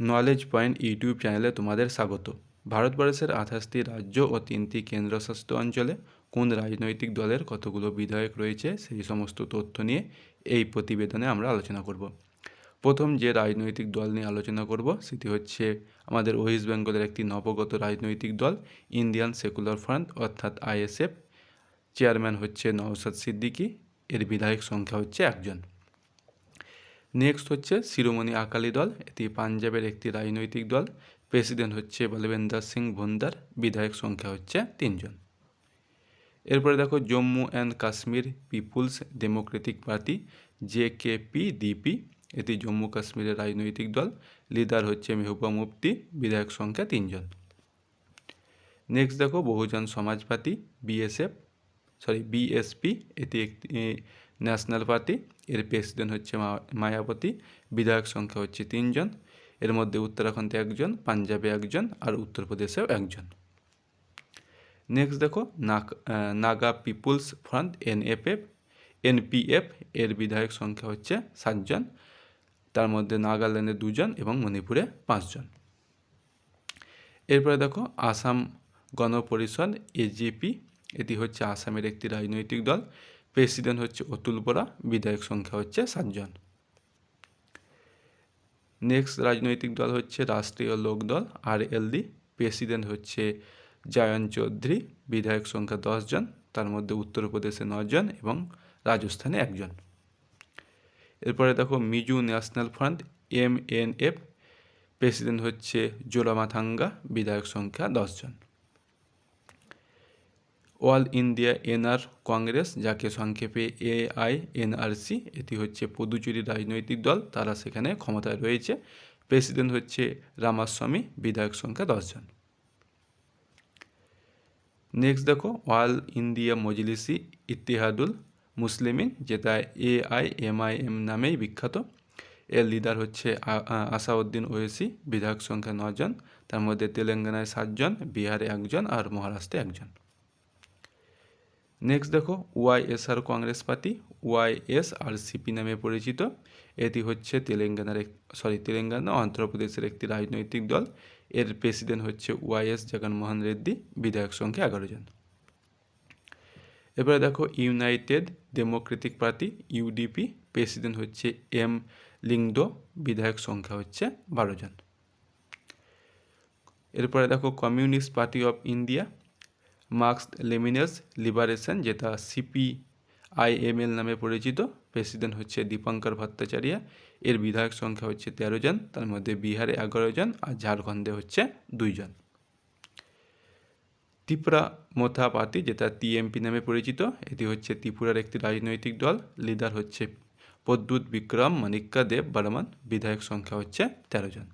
Knowledge point YouTube চ্যানেলে তোমাদের স্বাগত। ভারতবর্ষের আঠাশটি রাজ্য ও তিনটি কেন্দ্রশাসিত অঞ্চলে কোন রাজনৈতিক দলের কতগুলো বিধায়ক রয়েছে সেই সমস্ত তথ্য নিয়ে এই প্রতিবেদনে আমরা আলোচনা করব। প্রথম যে রাজনৈতিক দল নিয়ে আলোচনা করব সেটি হচ্ছে আমাদের ওয়েস্ট বেঙ্গলের একটি নবগত রাজনৈতিক দল, ইন্ডিয়ান সেকুলার ফ্রন্ট অর্থাৎ আইএসএফ। চেয়ারম্যান হচ্ছে নওশাদ সিদ্দিকী, এর বিধায়ক সংখ্যা হচ্ছে একজন। নেক্সট হচ্ছে শিরোমণি আকালি দল এটি পাঞ্জাবের একটি রাজনৈতিক দল। প্রেসিডেন্ট হচ্ছে বলবেন্দার সিং ভুন্দার, বিধায়ক সংখ্যা হচ্ছে তিনজন। এরপরে দেখো Jammu and Kashmir people's democratic party J K P DP এটি জম্মু কাশ্মীরের রাজনৈতিক দল। লিডার হচ্ছে মেহবুবা মুফতি বিধায়ক সংখ্যা তিনজন। নেক্সট দেখো বহুজন সমাজ পার্টি বিএসএফ সরি বিএসপি এটি একটি ন্যাশনাল পার্টি এর প্রেসিডেন্ট হচ্ছে মায়াবতী, বিধায়ক সংখ্যা হচ্ছে তিনজন, এর মধ্যে উত্তরাখণ্ডে একজন, পাঞ্জাবে একজন আর উত্তরপ্রদেশেও একজন। নেক্সট দেখো Naga peoples front NFF NPF এর বিধায়ক সংখ্যা হচ্ছে সাতজন, তার মধ্যে নাগাল্যান্ডে দুজন এবং মণিপুরে পাঁচজন। এরপরে দেখো, আসাম গণপরিষদ এজিপি এটি হচ্ছে আসামের একটি রাজনৈতিক দল। প্রেসিডেন্ট হচ্ছে অতুল বোরা, বিধায়ক সংখ্যা হচ্ছে সাতজন। নেক্সট রাজনৈতিক দল হচ্ছে রাষ্ট্রীয় লোকদল আর এলডি প্রেসিডেন্ট হচ্ছে জয়ন্ত চৌধুরী, বিধায়ক সংখ্যা দশজন, তার মধ্যে উত্তরপ্রদেশে নজন এবং রাজস্থানে একজন। এরপরে দেখো Mizo national front M N F president হচ্ছে জোলামাথাঙ্গা, বিধায়ক সংখ্যা দশজন। অল ইন্ডিয়া এনআর কংগ্রেস যাকে সংক্ষেপে এআই এনআরসি এটি হচ্ছে পদুচুরি রাজনৈতিক দল, তারা সেখানে ক্ষমতায় রয়েছে। প্রেসিডেন্ট হচ্ছে রামাস্বামী, বিধায়ক সংখ্যা দশজন। নেক্সট দেখো, অল ইন্ডিয়া মজলিসি ইতিহাদুল মুসলিমিন, যেটা এআইএমআইএম নামেই বিখ্যাত। এর লিডার হচ্ছে আসাউদ্দিন ওয়েসি, বিধায়ক সংখ্যা নজন। তার মধ্যে তেলেঙ্গানায় সাতজন, বিহারে একজন আর মহারাষ্ট্রে একজন। নেক্সট দেখো YSR Congress party YS R CP নামে পরিচিত। এটি হচ্ছে তেলেঙ্গানার এক সরি তেলেঙ্গানা, অন্ধ্রপ্রদেশের একটি রাজনৈতিক দল। এর প্রেসিডেন্ট হচ্ছে ওয়াইএস জগনমোহন রেড্ডি, বিধায়ক সংখ্যা এগারো জন। এবারে দেখো united democratic party UDP president হচ্ছে এম লিংদো বিধায়ক সংখ্যা হচ্ছে বারো জন। এরপরে দেখো communist party of India Marxist Leninist liberation যেটা সিপি আইএমএল নামে পরিচিত। প্রেসিডেন্ট হচ্ছে দীপঙ্কর ভট্টাচার্য। এর বিধায়ক সংখ্যা হচ্ছে তেরো জন। তার মধ্যে বিহারে এগারো জন আর ঝাড়খণ্ডে হচ্ছে দুইজন ত্রিপুরা মোথা পার্টি, যেটা টিএমপি নামে পরিচিত, এটি হচ্ছে ত্রিপুরার একটি রাজনৈতিক দল। লিডার হচ্ছে পদ্যুৎ বিক্রম, মানিক্কা দেব বর্মন, বিধায়ক সংখ্যা হচ্ছে তেরো জন।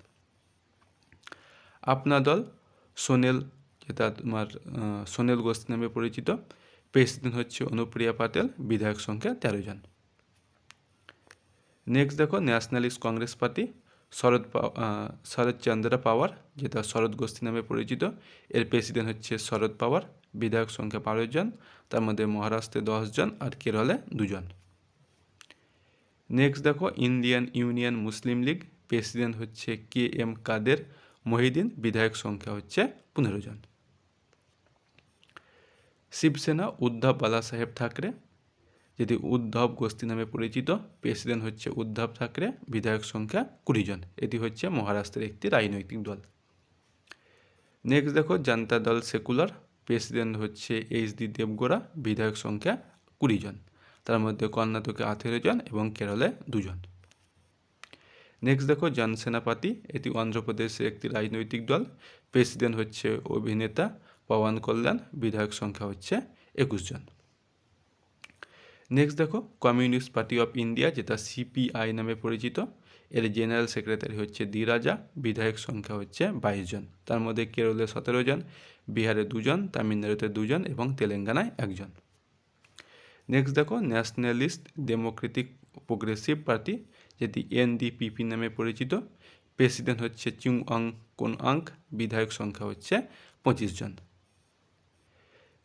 আপনা দল সোনেল যেটা তোমার সোনেল গোস্ত নামে পরিচিত। প্রেসিডেন্ট হচ্ছে অনুপ্রিয়া পাটেল, বিধায়ক সংখ্যা তেরো জন। নেক্সট দেখো, ন্যাশনালিস্ট কংগ্রেস পার্টি, শরৎ শরৎচন্দ্র পাওয়ার, যেটা শরৎ গোষ্ঠী নামে পরিচিত। এর প্রেসিডেন্ট হচ্ছে শরৎ পাওয়ার, বিধায়ক সংখ্যা বারো জন, তার মধ্যে মহারাষ্ট্রে দশজন আর কেরলে দুজন নেক্সট দেখো, Indian union Muslim league, president হচ্ছে কে এম কাদের, মহিদিন, বিধায়ক সংখ্যা হচ্ছে পনেরো জন। শিবসেনা উদ্ধব বালা সাহেব ঠাকরে যেটি উদ্ধব গোষ্ঠী নামে পরিচিত, প্রেসিডেন্ট হচ্ছে উদ্ধব ঠাকরে বিধায়ক সংখ্যা কুড়ি জন। এটি হচ্ছে মহারাষ্ট্রের একটি রাজনৈতিক দল। নেক্সট দেখো, জনতা দল সেকুলার প্রেসিডেন্ট হচ্ছে এইচ ডি দেবগোড়া, বিধায়ক সংখ্যা কুড়ি জন। তার মধ্যে কর্ণাটকে আঠেরো জন এবং কেরলে দুজন নেক্সট দেখো জনসেনা পার্টি এটি অন্ধ্রপ্রদেশের একটি রাজনৈতিক দল। প্রেসিডেন্ট হচ্ছে অভিনেতা পবন কল্যাণ, বিধায়ক সংখ্যা হচ্ছে একুশ জন। নেক্সট দেখো কমিউনিস্ট পার্টি অফ ইন্ডিয়া যেটা সিপিআই নামে পরিচিত। এর জেনারেল সেক্রেটারি হচ্ছে দি রাজা বিধায়ক সংখ্যা হচ্ছে বাইশ জন। তার মধ্যে কেরলে সতেরো জন, বিহারে দুজন তামিলনাড়ুতে দুজন এবং তেলেঙ্গানায় একজন নেক্সট দেখো ন্যাশনালিস্ট ডেমোক্রেটিক প্রোগ্রেসিভ পার্টি যেটি এনডিপিপি নামে পরিচিত। প্রেসিডেন্ট হচ্ছে চিং অং কোন আঙ্ক বিধায়ক সংখ্যা হচ্ছে পঁচিশ জন।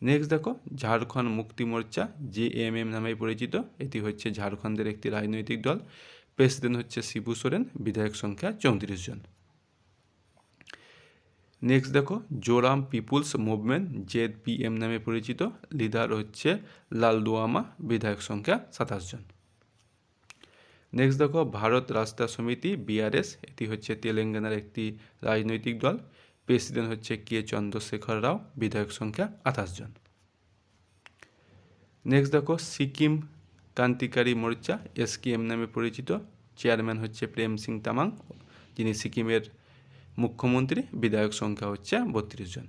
নেক্সট দেখো ঝাড়খণ্ড মুক্তি মোর্চা জেএমএম নামে পরিচিত। এটি হচ্ছে ঝাড়খণ্ডের একটি রাজনৈতিক দল। প্রেসিডেন্ট হচ্ছে শিবু সোরেন বিধায়ক সংখ্যা চৌত্রিশ জন। নেক্সট দেখো Zoram people's movement Z PM নামে পরিচিত। লিডার হচ্ছে লালদুয়ামা বিধায়ক সংখ্যা সাতাশ জন। নেক্সট দেখো ভারত রাস্তা সমিতি বিআরএস এটি হচ্ছে তেলেঙ্গানার একটি রাজনৈতিক দল। প্রেসিডেন্ট হচ্ছে কে চন্দ্রশেখর রাও, বিধায়ক সংখ্যা আঠাশ জন। নেক্সট দেখো, সিকিম ক্রান্তিকারী মোর্চা, এসকেএম নামে পরিচিত। চেয়ারম্যান হচ্ছে প্রেম সিং তামাং, যিনি সিকিমের মুখ্যমন্ত্রী, বিধায়ক সংখ্যা হচ্ছে বত্রিশ জন।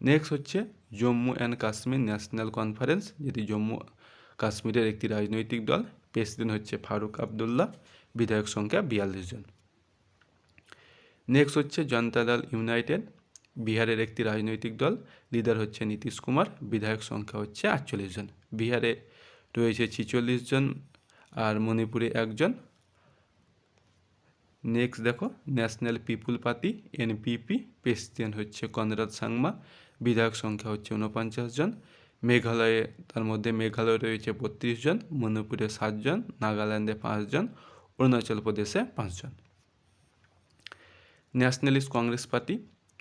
নেক্সট হচ্ছে Jammu and Kashmir national conference যেটি জম্মু, কাশ্মীরের একটি রাজনৈতিক দল। প্রেসিডেন্ট হচ্ছে ফারুক আবদুল্লাহ, বিধায়ক সংখ্যা বিয়াল্লিশ জন। নেক্সট হচ্ছে জনতা দল ইউনাইটেড বিহারের একটি রাজনৈতিক দল লিডার হচ্ছে নীতিশ কুমার, বিধায়ক সংখ্যা হচ্ছে আটচল্লিশ জন। বিহারে রয়েছে ছিচল্লিশ জন আর মণিপুরে একজন। নেক্সট দেখো national people party NPP president হচ্ছে কনরাদ সাংমা, বিধায়ক সংখ্যা হচ্ছে উনপঞ্চাশ জন। মেঘালয়ে, তার মধ্যে মেঘালয়ে রয়েছে বত্রিশ জন, মণিপুরে সাতজন নাগাল্যান্ডে পাঁচজন অরুণাচল প্রদেশে পাঁচজন ন্যাশনালিস্ট কংগ্রেস পার্টি,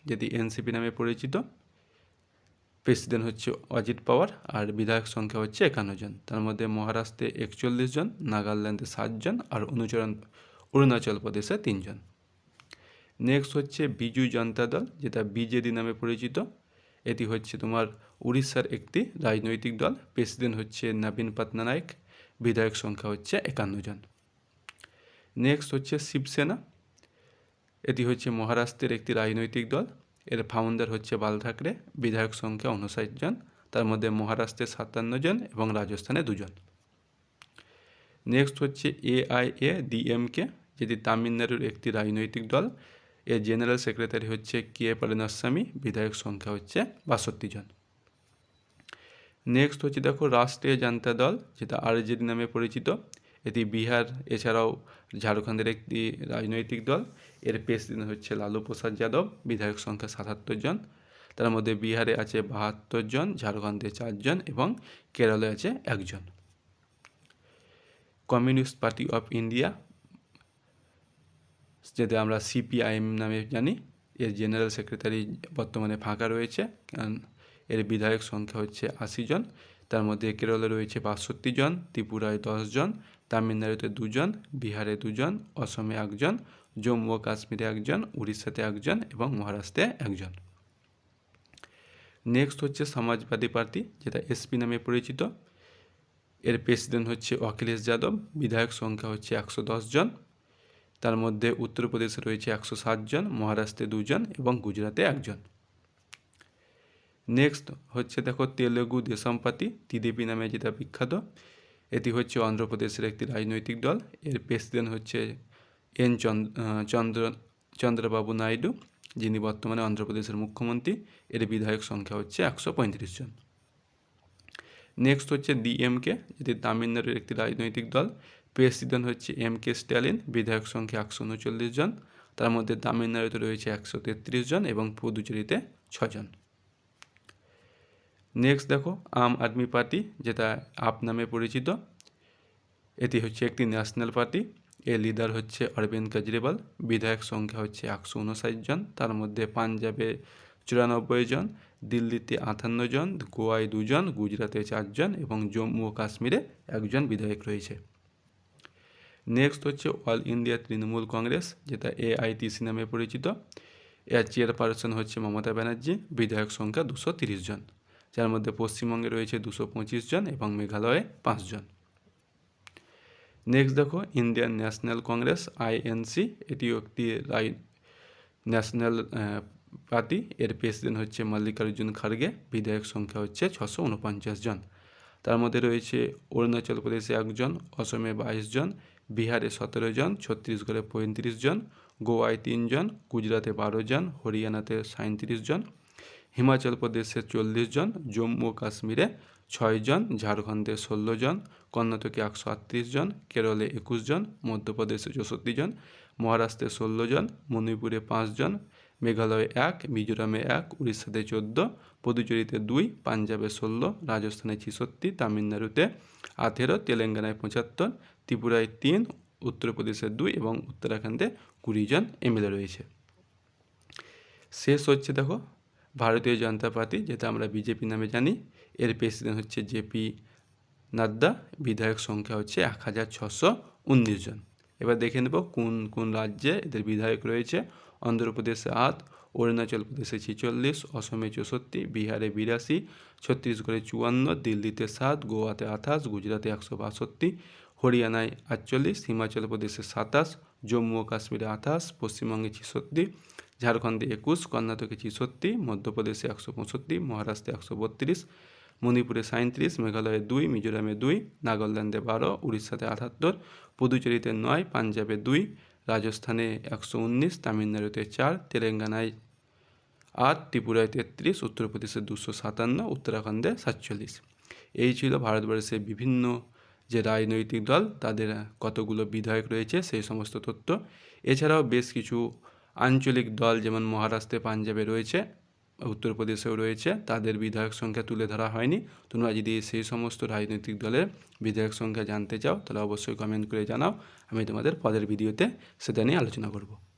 যেটি এনসিপি নামে পরিচিত। প্রেসিডেন্ট হচ্ছে অজিত পাওয়ার আর বিধায়ক সংখ্যা হচ্ছে একান্ন জন। তার মধ্যে মহারাষ্ট্রে একচল্লিশ জন, নাগাল্যান্ডে সাতজন আর অনুচরণ, অরুণাচল প্রদেশে তিনজন নেক্সট হচ্ছে বিজু জনতা দল, যেটা বিজেডি নামে পরিচিত। এটি হচ্ছে তোমার উড়িষ্যার একটি রাজনৈতিক দল। প্রেসিডেন্ট হচ্ছে নবীন পাটনায়ক, বিধায়ক সংখ্যা হচ্ছে একান্ন জন। নেক্সট হচ্ছে শিবসেনা। এটি হচ্ছে মহারাষ্ট্রের একটি রাজনৈতিক দল। এর ফাউন্ডার হচ্ছে বাল ঠাকরে, বিধায়ক সংখ্যা উনষাট জন। তার মধ্যে মহারাষ্ট্রে সাতান্ন জন এবং রাজস্থানে দুজন। নেক্সট হচ্ছে এআইএ ডিএমকে যেটি তামিলনাড়ুর একটি রাজনৈতিক দল। এর জেনারেল সেক্রেটারি হচ্ছে কে পালনাস্বামী বিধায়ক সংখ্যা হচ্ছে বাষট্টি জন। নেক্সট হচ্ছে দেখো রাষ্ট্রীয় জনতা দল, যেটা আরজেডি নামে পরিচিত। এটি বিহার, এছাড়াও ঝাড়খণ্ডের একটি রাজনৈতিক দল। এর প্রেসিডেন্ট হচ্ছে লালু প্রসাদ যাদব, বিধায়ক সংখ্যা সাতাত্তর জন। তার মধ্যে বিহারে আছে বাহাত্তর জন, ঝাড়খণ্ডে চারজন এবং কেরলে আছে একজন কমিউনিস্ট পার্টি অফ ইন্ডিয়া, যেটা আমরা সিপিআইএম নামে জানি, এর জেনারেল সেক্রেটারি বর্তমানে ফাঁকা রয়েছে, কারণ এর বিধায়ক সংখ্যা হচ্ছে আশি জন। তার মধ্যে কেরলে রয়েছে বাষট্টি জন, ত্রিপুরায় দশজন তামিলনাড়ুতে দুজন, বিহারে দুজন, অসমে একজন, জম্মু ও কাশ্মীরে একজন, উড়িষ্যাতে একজন এবং মহারাষ্ট্রে একজন। নেক্সট হচ্ছে সমাজবাদী পার্টি, যেটা এসপি নামে পরিচিত। এর প্রেসিডেন্ট হচ্ছে অখিলেশ যাদব, বিধায়ক সংখ্যা হচ্ছে একশো জন। তার মধ্যে উত্তরপ্রদেশে রয়েছে একশো জন, মহারাষ্ট্রে দুজন এবং গুজরাটে একজন। নেক্সট হচ্ছে দেখো তেলেগু দেশম পার্টি টিডিপি নামে যেটা বিখ্যাত। এটি হচ্ছে অন্ধ্রপ্রদেশের একটি রাজনৈতিক দল। এর প্রেসিডেন্ট হচ্ছে এন চন্দ্র, চন্দ্রবাবু নাইডু, যিনি বর্তমানে অন্ধ্রপ্রদেশের মুখ্যমন্ত্রী। এর বিধায়ক সংখ্যা হচ্ছে একশো পঁয়ত্রিশ জন। নেক্সট হচ্ছে ডিএমকে, যেটি তামিলনাড়ুর একটি রাজনৈতিক দল। প্রেসিডেন্ট হচ্ছে এম কে স্ট্যালিন, বিধায়ক সংখ্যা একশো উনচল্লিশ জন। তার মধ্যে তামিলনাড়ুতে রয়েছে একশো তেত্রিশ জন এবং পুদুচেরিতে ছজন নেক্সট দেখো, আম আদমি পার্টি, যেটা আপ নামে পরিচিত। এটি হচ্ছে একটি ন্যাশনাল পার্টি এর লিডার হচ্ছে অরবিন্দ কেজরিওয়াল। বিধায়ক সংখ্যা হচ্ছে একশো উনষাট জন। তার মধ্যে পাঞ্জাবে চুরানব্বই জন, দিল্লিতে আটান্ন জন, গোয়ায় দুজন গুজরাটে চারজন এবং জম্মু ও কাশ্মীরে একজন বিধায়ক রয়েছে। নেক্সট হচ্ছে অল ইন্ডিয়া তৃণমূল কংগ্রেস যেটা এআইটিসি নামে পরিচিত। এর চেয়ারপারসন হচ্ছে মমতা ব্যানার্জি। বিধায়ক সংখ্যা দুশো জন। যার মধ্যে পশ্চিমবঙ্গে রয়েছে দুশো পঁচিশ জন এবং মেঘালয়ে পাঁচজন। নেক্সট দেখো ইন্ডিয়ান ন্যাশনাল কংগ্রেস আইএনসি এটিও একটি ন্যাশনাল পার্টি এর প্রেসিডেন্ট হচ্ছে মল্লিকার্জুন খার্গে বিধায়ক সংখ্যা হচ্ছে ছশো উনপঞ্চাশ জন। তার মধ্যে রয়েছে অরুণাচল প্রদেশে একজন, অসমে বাইশ জন, বিহারে সতেরো জন, ছত্তিশগড়ে পঁয়ত্রিশ জন, গোয়ায় তিনজন গুজরাটে বারো জন, হরিয়ানাতে সাঁত্রিশ জন হিমাচল প্রদেশে চল্লিশ জন, জম্মু কাশ্মীরে ছয়জন ঝাড়খণ্ডে ষোলো জন, কর্ণাটকে একশো আটত্রিশ জন, কেরলে একুশ জন, মধ্যপ্রদেশে চৌষট্টি জন, মহারাষ্ট্রে ষোলো জন, মণিপুরে পাঁচজন মেঘালয়ে এক, মিজোরামে এক, উড়িষ্যাতে চোদ্দ, পুদুচেরিতে দুই, পাঞ্জাবে ষোলো, রাজস্থানে ছেষট্টি, তামিলনাড়ুতে আঠেরো, তেলেঙ্গানায় পঁচাত্তর, ত্রিপুরায় তিন, উত্তরপ্রদেশে দুই এবং উত্তরাখণ্ডে কুড়ি জন এমএলএ রয়েছে। শেষ হচ্ছে দেখো ভারতীয় জনতা পার্টি, যেটা আমরা বিজেপি নামে জানি, এর প্রেসিডেন্ট হচ্ছে জেপি নাড্ডা, বিধায়ক সংখ্যা হচ্ছে এক হাজার ছশো উনিশ জন। এবার দেখে নেব কোন কোন রাজ্যে এদের বিধায়ক রয়েছে। অন্ধ্রপ্রদেশে আট, অরুণাচল প্রদেশে ছেচল্লিশ, অসমে চৌষট্টি, বিহারে বিরাশি, ছত্তিশগড়ে চুয়ান্ন, দিল্লিতে সাত, গোয়াতে আঠাশ, গুজরাটে একশো বাষট্টি, হরিয়ানায় আটচল্লিশ, হিমাচল প্রদেশে সাতাশ, জম্মু ও কাশ্মীরে আঠাশ, পশ্চিমবঙ্গে ছেষট্টি ঝাড়খণ্ডে একুশ, কর্ণাটকে ছেষট্টি, মধ্যপ্রদেশে একশো পঁয়ষট্টি, মহারাষ্ট্রে একশো বত্রিশ, মণিপুরে সাঁত্রিশ মেঘালয়ে দুই, মিজোরামে দুই, নাগাল্যান্ডে বারো, উড়িষ্যাতে আটাত্তর, পুদুচেরিতে নয়, পাঞ্জাবে দুই, রাজস্থানে একশো উনিশ, তামিলনাড়ুতে চার, তেলেঙ্গানায় আট, ত্রিপুরায় তেত্রিশ, উত্তরপ্রদেশে দুশো সাতান্ন, উত্তরাখণ্ডে সাতচল্লিশ। এই ছিল ভারতবর্ষের বিভিন্ন যে রাজনৈতিক দল, তাদের কতগুলো বিধায়ক রয়েছে সেই সমস্ত তথ্য। এছাড়াও বেশ কিছু আঞ্চলিক দল যেমন মহারাষ্ট্রে পাঞ্জাবে রয়েছে, উত্তরপ্রদেশেও রয়েছে, তাদের বিধায়ক সংখ্যা তুলে ধরা হয়নি। তোমরা যদি সেই সমস্ত রাজনৈতিক দলের বিধায়ক সংখ্যা জানতে চাও, তাহলে অবশ্যই কমেন্ট করে জানাও। আমি তোমাদের পরের ভিডিওতে সেটা নিয়ে আলোচনা করব।